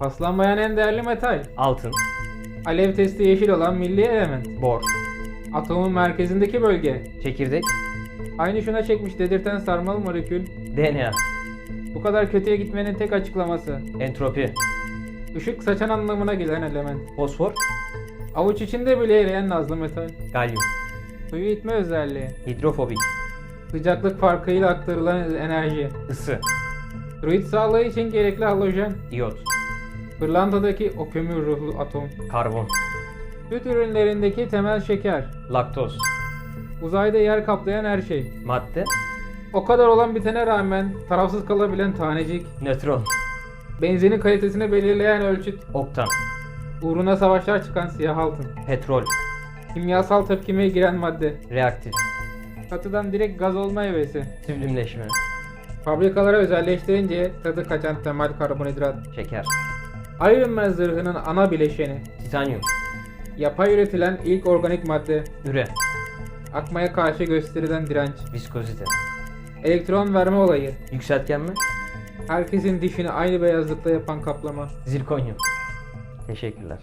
Paslanmayan en değerli metal. Altın. Alev testi yeşil olan milli element. Bor. Atomun merkezindeki bölge. Çekirdek. Aynı şuna çekmiş dedirten sarmalı molekül. DNA. Bu kadar kötüye gitmenin tek açıklaması. Entropi. Işık saçan anlamına gelen element. Fosfor. Avuç içinde bile eriyen nazlı metal. Galyum. Suyu itme özelliği. Hidrofobik. Sıcaklık farkıyla aktarılan enerji. Isı. Druid sağlığı için gerekli halojen. İyot. Pırlantadaki o kömür ruhlu atom. Karbon. Süt ürünlerindeki temel şeker. Laktoz. Uzayda yer kaplayan her şey. Madde. O kadar olan bitene rağmen tarafsız kalabilen tanecik. Nötron. Benzinin kalitesini belirleyen ölçüt. Oktan. Uğruna savaşlar çıkan siyah altın. Petrol. Kimyasal tepkimeye giren madde. Reaktif. Katıdan direkt gaz olma hevesi. Süblimleşme. Fabrikalara özelleştirince tadı kaçan temel karbonhidrat. Şeker. Iron Man zırhının ana bileşeni. Titanyum. Yapay üretilen ilk organik madde. Üre. Akmaya karşı gösterilen direnç. Viskozite. Elektron verme olayı. Yükseltgen mi? Herkesin dişini aynı beyazlıkta yapan kaplama. Zirkonyum. Teşekkürler.